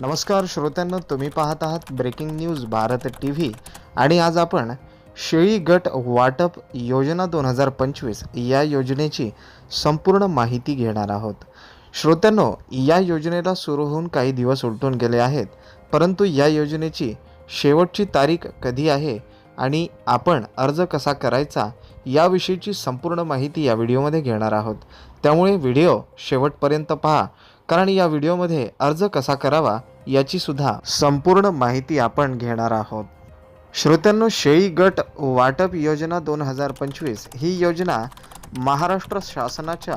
नमस्कार श्रोत्यांनो तुम्ही पाहत आहात breaking news Bharat T V आणि आज आपण शेळी गट वाटप योजना दोन हजार पंचवीस या योजनेची संपूर्ण माहिती घेणार आहोत. श्रोत्यांनो या योजनेला सुरू होऊन काही दिवस उलटून गेले आहेत परंतु या योजनेची शेवटची तारीख कधी आहे आणि आपण अर्ज कसा करायचा याविषयीची संपूर्ण माहिती या व्हिडिओमध्ये घेणार आहोत. त्यामुळे व्हिडिओ शेवटपर्यंत पहा. कारण या व्हिडिओमध्ये अर्ज कसा करावा याची सुद्धा संपूर्ण माहिती आपण घेणार आहोत. श्रोत्यांनो शेळी गट वाटप योजना दोन हजार पंचवीस ही योजना महाराष्ट्र शासनाच्या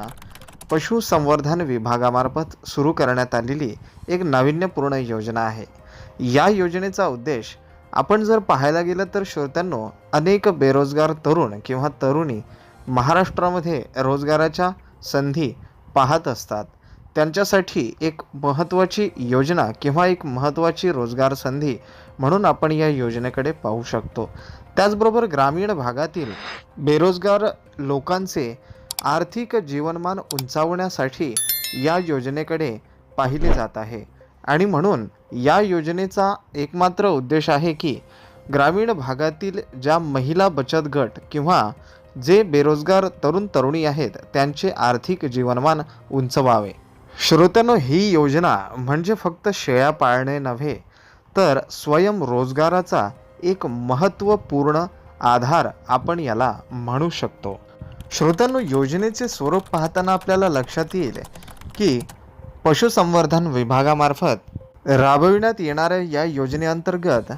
पशुसंवर्धन विभागामार्फत सुरू करण्यात आलेली एक नाविन्यपूर्ण योजना आहे. या योजनेचा उद्देश आपण जर पाहायला गेलं तर श्रोत्यांनो अनेक बेरोजगार तरुण किंवा तरुणी महाराष्ट्रामध्ये रोजगाराच्या संधी पाहत असतात. त्यांच्यासाठी एक महत्त्वाची योजना किंवा एक महत्त्वाची रोजगार संधी म्हणून आपण या योजनेकडे पाहू शकतो. त्याचबरोबर ग्रामीण भागातील बेरोजगार लोकांचे आर्थिक जीवनमान उंचावण्यासाठी या योजनेकडे पाहिले जात आहे. आणि म्हणून या योजनेचा एकमात्र उद्देश आहे की ग्रामीण भागातील ज्या महिला बचत गट किंवा जे बेरोजगार तरुण तरुणी आहेत त्यांचे आर्थिक जीवनमान उंचवावे. श्रोत्यानो ही योजना म्हणजे फक्त शेळ्या पाळणे नव्हे तर स्वयंरोजगाराचा एक महत्त्वपूर्ण आधार आपण याला म्हणू शकतो. श्रोत्यांनो योजनेचे स्वरूप पाहताना आपल्याला लक्षात येईल की पशुसंवर्धन विभागामार्फत राबविण्यात येणाऱ्या या योजनेअंतर्गत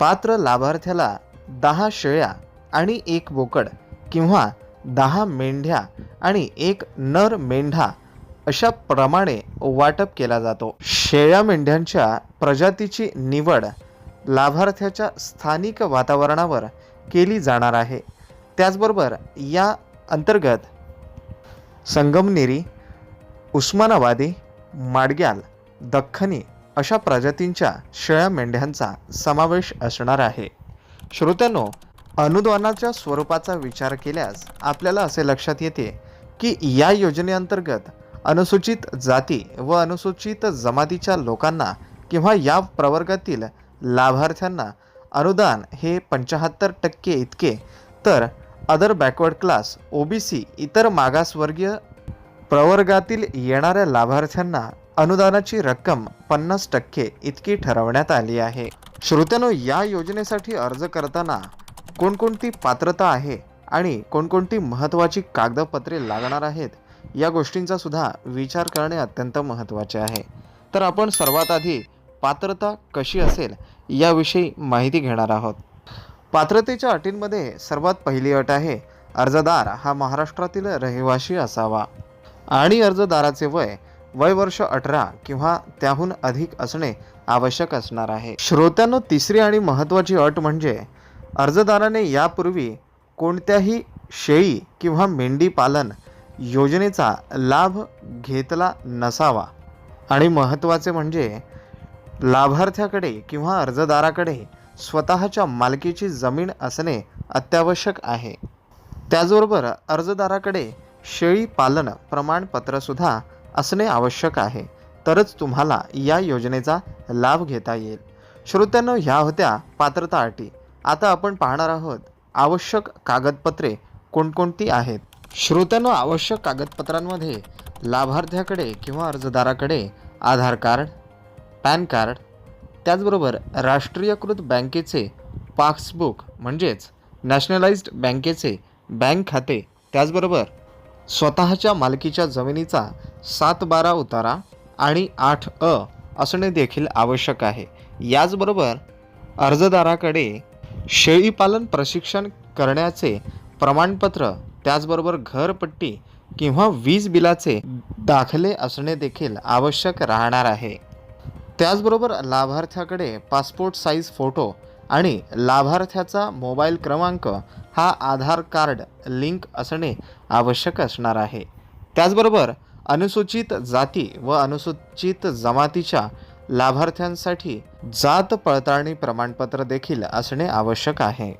पात्र लाभार्थ्याला दहा शेळ्या आणि एक बोकड किंवा दहा मेंढ्या आणि एक नर मेंढा अशा प्रमाणे वाटप केला जातो. शेळ्या मेंढ्यांच्या प्रजातीची निवड लाभार्थ्याच्या स्थानिक वातावरणावर केली जाणार आहे. त्याचबरोबर या अंतर्गत संगमनेरी उस्मानाबादी माडग्याल दख्खनी अशा प्रजातींच्या शेळ्या मेंढ्यांचा समावेश असणार आहे. श्रोत्यांनो अनुदानाच्या स्वरूपाचा विचार केल्यास आपल्याला असे लक्षात येते की या योजनेअंतर्गत अनुसूचित जाती व अनुसूचित जमातीच्या लोकांना किंवा या प्रवर्गातील लाभार्थ्यांना अनुदान हे पंच्याहत्तर टक्के इतके. तर अदर बॅकवर्ड क्लास ओबीसी इतर मागासवर्गीय प्रवर्गातील येणाऱ्या लाभार्थ्यांना अनुदानाची रक्कम पन्नास टक्के इतकी ठरवण्यात आली आहे. श्रोत्यानो या योजनेसाठी अर्ज करताना कोणकोणती पात्रता आहे आणि कोणकोणती महत्त्वाची कागदपत्रे लागणार आहेत? या गोष्टींचा सुद्धा विचार करणे अत्यंत महत्त्वाचे आहे. तर आपण सर्वात आधी पात्रता कशी असेल याविषयी माहिती घेणार आहोत. पात्रतेच्या अटींमध्ये सर्वात पहिली अट आहे अर्जदार हा महाराष्ट्रातील रहिवासी असावा. आणि अर्जदाराचे वय वय वर्ष अठरा किंवा त्याहून अधिक असणे आवश्यक असणार आहे. श्रोत्यांनो तिसरी आणि महत्त्वाची अट म्हणजे अर्जदाराने यापूर्वी कोणत्याही शेळी किंवा मेंढी पालन योजनेचा लाभ घेतला नसावा. आणि महत्त्वाचे म्हणजे लाभार्थ्याकडे किंवा अर्जदाराकडे स्वतःच्या मालकीची जमीन असणे अत्यावश्यक आहे. त्याचबरोबर अर्जदाराकडे शेळी पालन प्रमाणपत्रसुद्धा असणे आवश्यक आहे. तरच तुम्हाला या योजनेचा लाभ घेता येईल. श्रोत्यांनो ह्या होत्या पात्रता अटी. आता आपण पाहणार आहोत आवश्यक कागदपत्रे कोणकोणती आहेत? श्रोत्यांना आवश्यक कागदपत्रांमध्ये लाभार्थ्याकडे किंवा अर्जदाराकडे आधार कार्ड पॅन कार्ड त्याचबरोबर राष्ट्रीयकृत बँकेचे पासबुक म्हणजेच नॅशनलाइज्ड बँकेचे बँक खाते त्याचबरोबर स्वतःच्या मालकीच्या जमिनीचा सात बारा उतारा आणि आठ अ असणे देखील आवश्यक आहे. याचबरोबर अर्जदाराकडे शेळीपालन प्रशिक्षण करण्याचे प्रमाणपत्र त्याचबरोबर घरपट्टी किंवा वीज बिलाचे दाखले असणे देखील आवश्यक राहणार आहे. त्याचबरोबर लाभार्थ्याकडे पासपोर्ट साईज फोटो आणि लाभार्थ्याचा मोबाईल क्रमांक हा आधार कार्ड लिंक असणे आवश्यक असणार आहे. त्याचबरोबर अनुसूचित जाती व अनुसूचित जमातीच्या लाभार्थ्यांसाठी जात पडताळणी प्रमाणपत्र देखील असणे आवश्यक आहे.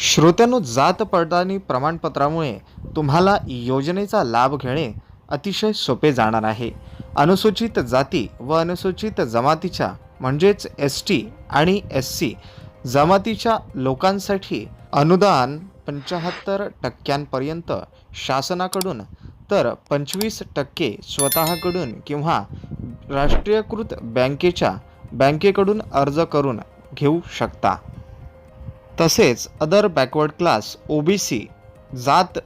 श्रोत्यांनो जात पडताळणी प्रमाणपत्रामुळे तुम्हाला योजनेचा लाभ घेणे अतिशय सोपे जाणार आहे. अनुसूचित जाती व अनुसूचित जमातीच्या म्हणजेच एस टी आणि एस सी जमातीच्या लोकांसाठी अनुदान पंच्याहत्तर टक्क्यांपर्यंत शासनाकडून तर पंचवीस टक्के स्वतःकडून किंवा राष्ट्रीयकृत बँकेच्या बँकेकडून अर्ज करून घेऊ शकता. तसेच other backward class O B C जात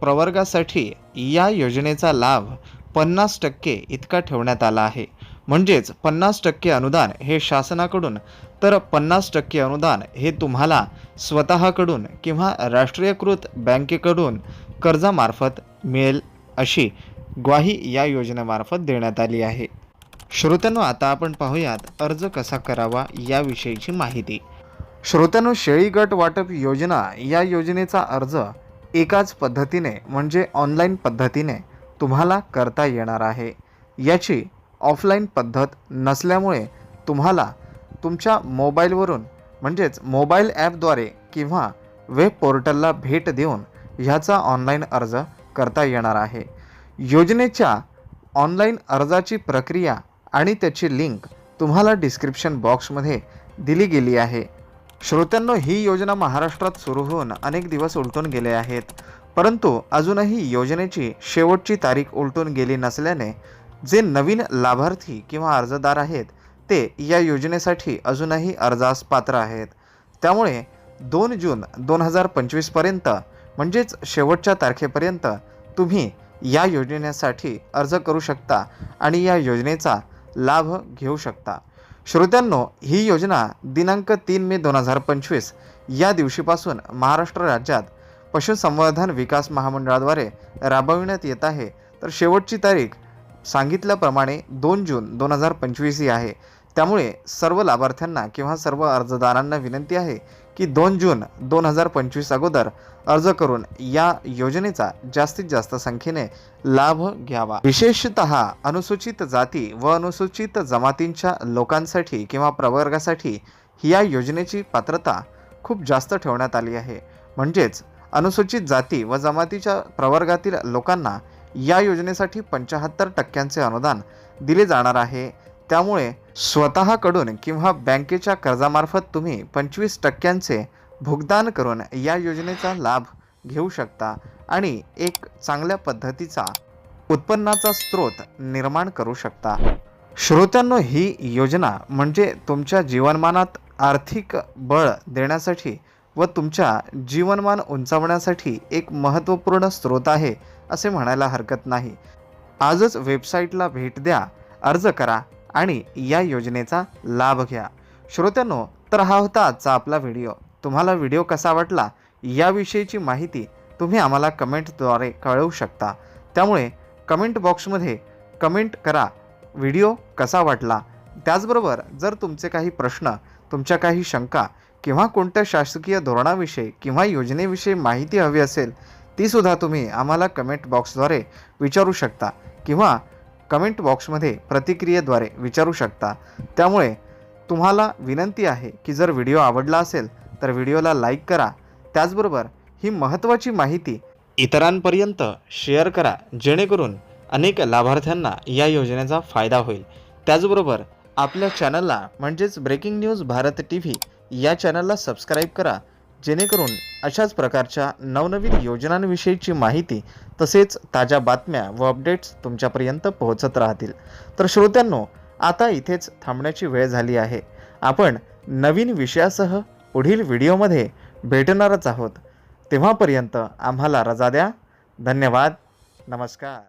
प्रवर्गासाठी या योजनेचा लाभ पन्नास टक्के इतका ठेवण्यात आला आहे. म्हणजेच पन्नास टक्के अनुदान हे शासनाकडून तर पन्नास टक्के अनुदान हे तुम्हाला स्वतःकडून किंवा राष्ट्रीयकृत बँकेकडून कर्जामार्फत मिळेल अशी ग्वाही या योजनेमार्फत देण्यात आली आहे. श्रोत्यांनो आता आपण पाहूयात अर्ज कसा करावा याविषयीची माहिती. श्रोत्यानो शेळी गट वाटप योजना या योजनेचा अर्ज एकाच पद्धतीने म्हणजे ऑनलाईन पद्धतीने तुम्हाला करता येणार आहे. याची ऑफलाईन पद्धत नसल्यामुळे तुम्हाला तुमच्या मोबाईलवरून म्हणजेच मोबाईल ॲपद्वारे किंवा वेब पोर्टलला भेट देऊन ह्याचा ऑनलाईन अर्ज करता येणार आहे. योजनेच्या ऑनलाईन अर्जाची प्रक्रिया आणि त्याची लिंक तुम्हाला डिस्क्रिप्शन बॉक्समध्ये दिली गेली आहे. श्रोत्यांनो ही योजना महाराष्ट्रात सुरू होऊन अनेक दिवस उलटून गेले आहेत. परंतु अजूनही योजनेची शेवटची तारीख उलटून गेली नसल्याने जे नवीन लाभार्थी किंवा अर्जदार आहेत ते या योजनेसाठी अजूनही अर्जास पात्र आहेत. त्यामुळे दोन जून दोन हजार पंचवीसपर्यंत म्हणजेच शेवटच्या तारखेपर्यंत तुम्ही या योजनेसाठी अर्ज करू शकता आणि या योजनेचा लाभ घेऊ शकता. श्रोत्यांनो ही योजना दिनांक तीन मे दोन हजार पंचवीस या दिवशीपासून महाराष्ट्र राज्यात पशुसंवर्धन विकास महामंडळाद्वारे राबविण्यात येत आहे. तर शेवटची तारीख सांगितल्याप्रमाणे दोन जून दोन हजार पंचवीस ही आहे. त्यामुळे सर्व लाभार्थ्यांना किंवा सर्व अर्जदारांना विनंती आहे की दोन जून दोन हजार पंचवीस अगोदर अर्ज करून या योजनेचा जास्तीत जास्त संख्येने लाभ घ्यावा. विशेषत अनुसूचित जाती व अनुसूचित जमातींच्या लोकांसाठी किंवा प्रवर्गासाठी या योजनेची पात्रता खूप जास्त ठेवण्यात आली आहे. म्हणजेच अनुसूचित जाती व जमातीच्या प्रवर्गातील लोकांना या योजनेसाठी पंच्याहत्तर टक्क्यांचे अनुदान दिले जाणार आहे. त्यामुळे स्वतःकडून किंवा बँकेच्या कर्जामार्फत तुम्ही पंचवीस टक्क्यांचे भुगतान करून या योजनेचा लाभ घेऊ शकता आणि एक चांगल्या पद्धतीचा उत्पन्नाचा स्रोत निर्माण करू शकता. श्रोत्यांनो ही योजना म्हणजे तुमच्या जीवनमानात आर्थिक बळ देण्यासाठी व तुमच्या जीवनमान उंचावण्यासाठी एक महत्त्वपूर्ण स्रोत आहे असे म्हणायला हरकत नाही. आजच वेबसाईटला भेट द्या अर्ज करा आणि या योजनेचा लाभ घ्या. श्रोत्यांनो तर हा होता आजचा आपला व्हिडिओ. तुम्हाला व्हिडिओ कसा वाटला याविषयीची माहिती तुम्ही आम्हाला कमेंटद्वारे कळवू शकता. त्यामुळे कमेंट बॉक्समध्ये कमेंट करा व्हिडिओ कसा वाटला? त्याचबरोबर जर तुमचे काही प्रश्न तुमच्या काही शंका किंवा कोणत्या शासकीय धोरणाविषयी किंवा योजनेविषयी माहिती हवी असेल तीसुद्धा तुम्ही आम्हाला कमेंट बॉक्सद्वारे विचारू शकता किंवा कमेंट बॉक्समध्ये प्रतिक्रियेद्वारे विचारू शकता. त्यामुळे तुम्हाला विनंती आहे की जर व्हिडिओ आवडला असेल तर व्हिडिओला लाईक करा. त्याचबरोबर ही महत्त्वाची माहिती इतरांपर्यंत शेअर करा जेणेकरून अनेक लाभार्थ्यांना या योजनेचा फायदा होईल. त्याचबरोबर आपल्या चॅनलला म्हणजेच breaking news Bharat T V या चॅनलला सबस्क्राईब करा. जेणेकरून अशाच प्रकारच्या नवनवीन योजनांविषयीची माहिती तसेच ताज्या बातम्या व अपडेट्स तुमच्यापर्यंत पोहोचत राहतील. तर श्रोत्यांनो आता इथेच थांबण्याची वेळ झाली आहे. आपण नवीन विषयासह पुढील व्हिडिओमध्ये भेटणारच आहोत. तेव्हापर्यंत आम्हाला रजा द्या. धन्यवाद. नमस्कार.